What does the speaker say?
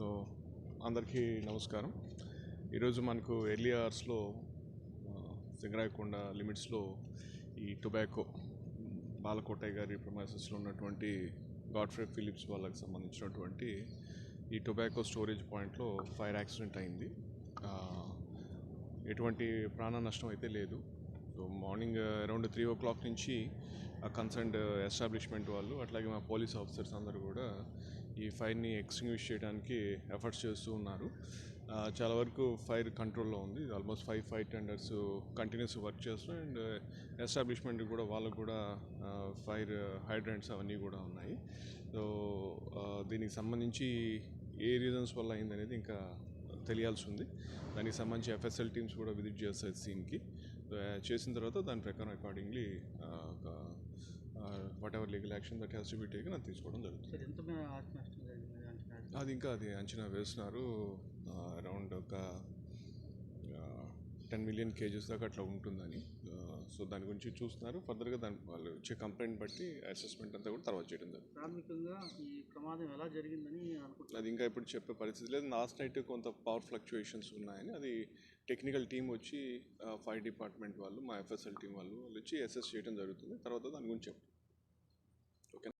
So అందరికీ నమస్కారం. ఈరోజు మనకు ఎర్లీ అవర్స్లో సింగరాయకొండ లిమిట్స్లో ఈ టొబాకో బాలకోటయ్య గారి ప్రొమైసెస్లో ఉన్నటువంటి గాడ్ఫ్రే ఫిలిప్స్ వాళ్ళకి సంబంధించినటువంటి ఈ టొబాకో స్టోరేజ్ పాయింట్లో ఫైర్ యాక్సిడెంట్ అయింది. ఎటువంటి ప్రాణ నష్టం అయితే లేదు. So morning around three o'clock నుంచి ఆ కన్సర్న్డ్ ఎస్టాబ్లిష్మెంట్ uh, వాళ్ళు అట్లాగే మా పోలీస్ ఆఫీసర్స్ అందరూ కూడా ఈ ఫైర్ని ఎక్స్టింగ్విష్ చేయడానికి ఎఫర్ట్స్ చేస్తూ ఉన్నారు. చాలా వరకు ఫైర్ కంట్రోల్లో ఉంది. Almost five five tenders continuous work చేస్తున్నాం అండ్ ఎస్టాబ్లిష్మెంట్ కూడా వాళ్ళకు కూడా ఫైర్ హైడ్రెంట్స్ అవన్నీ కూడా ఉన్నాయి. సో దీనికి సంబంధించి ఏ రీజన్స్ వల్ల అయిందనేది ఇంకా తెలియాల్సి ఉంది దానికి సంబంధించి ఎఫ్ఎస్ఎల్ టీమ్స్ కూడా విజిట్ చేస్తాయి సీన్కి చేసిన తర్వాత దాని ప్రకారం accordingly whatever legal action that has to be taken అది తీసుకోవడం జరుగుతుంది? అది ఇంకా అది అంచనా వేస్తున్నారు అరౌండ్ టెన్ మిలియన్ కేజెస్ దాకా అట్లా ఉంటుందని సో దాని గురించి చూస్తున్నారు. ఫర్దర్గా దాని వాళ్ళు వచ్చే కంప్లైంట్ బట్టి అసెస్మెంట్ అంతా కూడా తర్వాత చేయడం ప్రాథమికంగా ఈ ప్రమాదం ఎలా జరిగిందని అనుకుంటున్నారు? అది ఇంకా ఇప్పుడు చెప్పే పరిస్థితి లేదు. లాస్ట్ నైట్ కొంత పవర్ ఫ్లక్చుయేషన్స్ ఉన్నాయని అది టెక్నికల్ టీం వచ్చి ఫైర్ డిపార్ట్మెంట్ వాళ్ళు మా ఎఫ్ఎస్ఎల్ టీం వాళ్ళు వాళ్ళు వచ్చి అసెస్ చేయడం జరుగుతుంది. తర్వాత దాని గురించి చెప్తాం